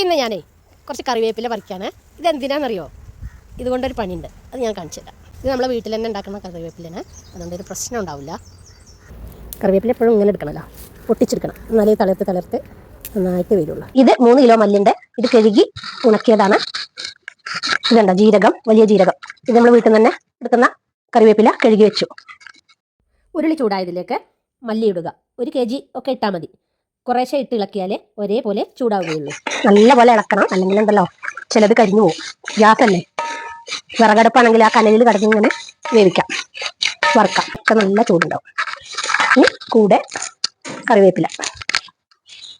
ഇന്ന് ഞാനേ കുറച്ച് കറിവേപ്പില പറിക്കാണ്. ഇതെന്തിനാണെന്നറിയോ ഇതുകൊണ്ടൊരു പണിയുണ്ട്. അത് ഞാൻ കാണിച്ചു തരാം. ഇത് നമ്മളെ വീട്ടിൽ തന്നെ ഉണ്ടാക്കുന്ന കറിവേപ്പിലാണ് അതുകൊണ്ട് ഒരു പ്രശ്നം ഉണ്ടാവില്ല. കറിവേപ്പില എപ്പോഴും ഇങ്ങനെ എടുക്കണമല്ലോ പൊട്ടിച്ചെടുക്കണം. എന്നാലേ തളർത്ത് തളർത്ത് നന്നായിട്ട് വരുള്ളൂ. ഇത് മൂന്ന് കിലോ മല്ലിന്റെ ഇത് കഴുകി ഉണക്കിയതാണ്. ഇതുണ്ട ജീരകം. വലിയ ജീരകം. ഇത് നമ്മൾ വീട്ടിൽ തന്നെ എടുക്കുന്ന കറിവേപ്പില കഴുകി വെച്ചു. ഉരുളി ചൂടായതിലേക്ക് മല്ലി ഇടുക. ഒരു കെ ജി ഒക്കെ ഇട്ടാൽ മതി. കുറേശ്ശെ ഇട്ട് ഇളക്കിയാലേ ഒരേപോലെ ചൂടാവുകയുള്ളൂ. നല്ലപോലെ ഇളക്കണം. അല്ലെങ്കിൽ ഉണ്ടല്ലോ ചിലത് കരിഞ്ഞു പോകും ഗ്യാസ് അല്ലേ? വിറകടുപ്പാണെങ്കിൽ ആ കനലിൽ കിടന്ന് ഇങ്ങനെ വേവിക്കാം. വറുക്കാം. ഒക്കെ നല്ല ചൂടുണ്ടാവും. ഇനി കൂടെ കറിവേപ്പില.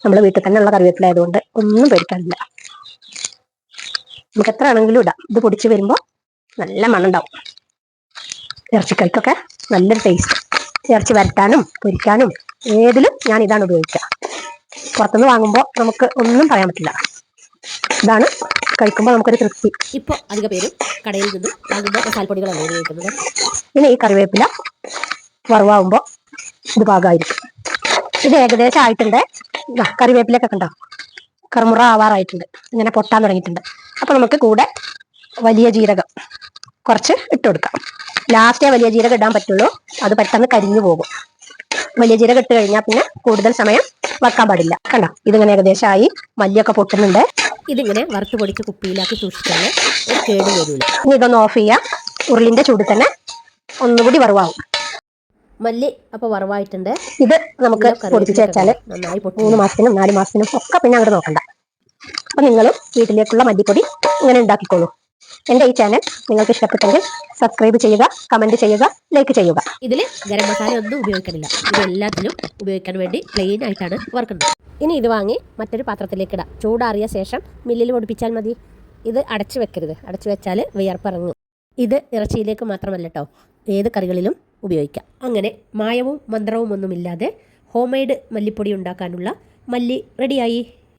നമ്മൾ വീട്ടിൽ തന്നെ ഉള്ള കറിവേപ്പില ആയതുകൊണ്ട് ഒന്നും പേടിക്കാനില്ല നമുക്ക് എത്ര ആണെങ്കിലും ഇടാം. ഇത് പൊടിച്ച് വരുമ്പോൾ നല്ല മണ്ണുണ്ടാവും ഇറച്ചിക്കറിക്കൊക്കെ നല്ലൊരു ടേസ്റ്റ് ഇറച്ചി വരട്ടാനും പൊരിക്കാനും ഏതിലും ഞാൻ ഇതാണ് ഉപയോഗിക്കുക. പുറത്തുനിന്ന് വാങ്ങുമ്പോൾ നമുക്ക് ഒന്നും പറയാൻ പറ്റില്ല. ഇതാണ്. കഴിക്കുമ്പോൾ നമുക്കൊരു തൃപ്തി. ഇപ്പോൾ അധിക പേരും കടയിൽ നിന്നും വാങ്ങുമ്പോൾ മസാലപ്പൊടികളാണ് ഉപയോഗിക്കുന്നത്. പിന്നെ ഈ കറിവേപ്പില വറവാകുമ്പോൾ ഇത് പാകമായിരിക്കും ഇത് ഏകദേശം ആയിട്ടുണ്ട്. കറിവേപ്പിലൊക്കെ കണ്ടോ? കറുമുറ ആവാറായിട്ടുണ്ട്. ഇങ്ങനെ പൊട്ടാൻ തുടങ്ങിയിട്ടുണ്ട്. അപ്പൊ നമുക്ക് കൂടെ വലിയ ജീരകം കുറച്ച് ഇട്ട് കൊടുക്കാം. ലാസ്റ്റേ വലിയ ജീരകം ഇടാൻ പറ്റുള്ളൂ. അത് പെട്ടെന്ന് കരിഞ്ഞു പോകും. വലിയ ജീരകം ഇട്ട് കഴിഞ്ഞാൽ പിന്നെ കൂടുതൽ സമയം വെക്കാൻ പാടില്ല. കണ്ടോ? ഇതിങ്ങനെ ഏകദേശമായി മല്ലിയൊക്കെ പൊട്ടുന്നുണ്ട്. ഇതിങ്ങനെ വറുത്ത് പൊടിച്ച് കുപ്പിയിലാക്കി സൂക്ഷിച്ചാൽ ഒരു കേട് വരില്ല ഇനി ഇതൊന്ന് ഓഫ് ചെയ്യാം. ഉരുളിന്റെ ചൂട് തന്നെ ഒന്നുകൂടി വറവാകും മല്ലി അപ്പൊ വറവായിട്ടുണ്ട്. ഇത് നമുക്ക് പൊടിപ്പിച്ച് വെച്ചാൽ നന്നായി പൊട്ടി മൂന്ന് മാസത്തിനും നാല് മാസത്തിനും ഒക്കെ പിന്നെ അങ്ങോട്ട് നോക്കണ്ട. അപ്പൊ നിങ്ങളും വീട്ടിലേക്കുള്ള മല്ലിപ്പൊടി ഇങ്ങനെ ഉണ്ടാക്കിക്കോളൂ. എന്റെ ഈ ചാനൽ നിങ്ങൾക്ക് ഇഷ്ടപ്പെട്ടെങ്കിൽ സബ്സ്ക്രൈബ് ചെയ്യുക കമന്റ് ചെയ്യുക ലൈക്ക് ചെയ്യുക. ഇതിൽ ഗരം മസാല ഒന്നും ഉപയോഗിക്കണില്ല. ഇത് എല്ലാത്തിലും ഉപയോഗിക്കാൻ വേണ്ടി പ്ലെയിൻ ആയിട്ടാണ് വറുക്കുന്നത്. ഇനി ഇത് വാങ്ങി മറ്റൊരു പാത്രത്തിലേക്ക് ഇടാം. ചൂടാറിയ ശേഷം മില്ലിൽ പൊടിപ്പിച്ചാൽ മതി. ഇത് അടച്ചു വെക്കരുത്. അടച്ചു വെച്ചാൽ വിയർപ്പിറങ്ങും. ഇത് ഇറച്ചിയിലേക്ക് മാത്രമല്ല കേട്ടോ ഏത് കറികളിലും ഉപയോഗിക്കാം. അങ്ങനെ മായവും മന്ത്രവും ഒന്നുമില്ലാതെ ഹോം മെയ്ഡ് മല്ലിപ്പൊടി ഉണ്ടാക്കാനുള്ള മല്ലി റെഡിയായി